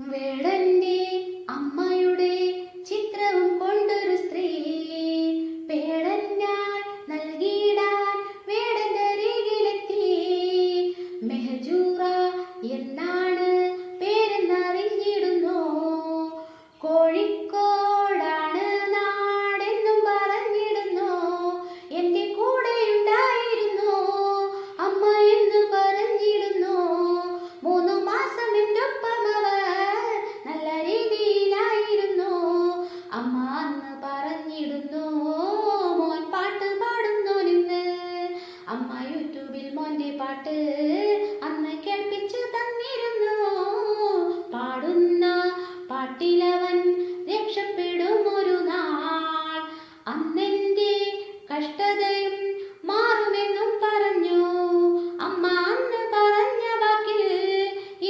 വേടന്റെ അമ്മയുടെ പാട്ട് അന്ന് കേൾപ്പിച്ചു തന്നിരുന്നു. പാടുന്ന പാട്ടിലവൻ രക്ഷപ്പെടും ഒരു നാൾ. അന്നെന്റെ കഷ്ടതയും മാറുമെന്നും പറഞ്ഞു. അമ്മ അന്ന് പറഞ്ഞ വാക്കിൽ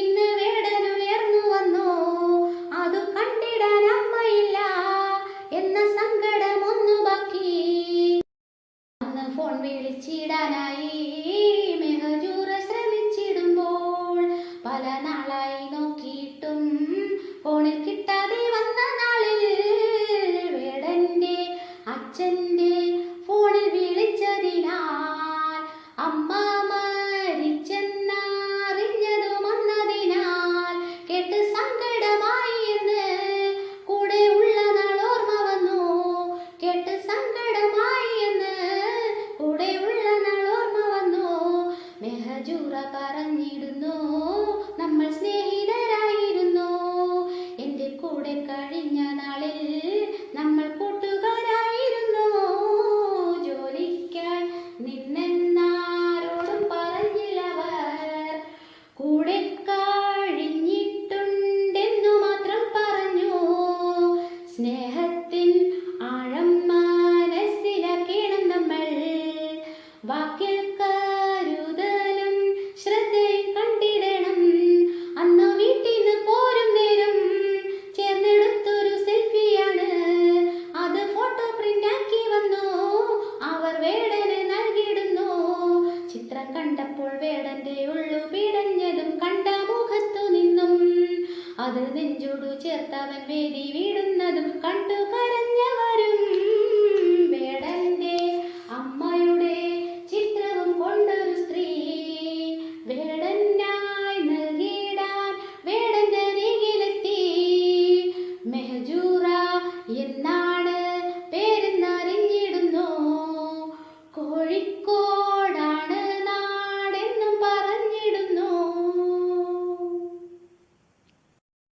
ഇന്ന് വേടനുയർന്നു വന്നു. അത് കണ്ടിടാൻ അമ്മയില്ല എന്ന സങ്കടമൊന്നു ബാക്കി അന്ന് ഫോൺ വിളിച്ചിടാനായി നുറ പറഞ്ഞിടുന്നു. നമ്മൾ സ്നേഹിതരായിരുന്നു. എന്റെ കൂടെ കഴിഞ്ഞ നാളിൽ അത് നെഞ്ചോടു ചേർത്തവൻ വേദി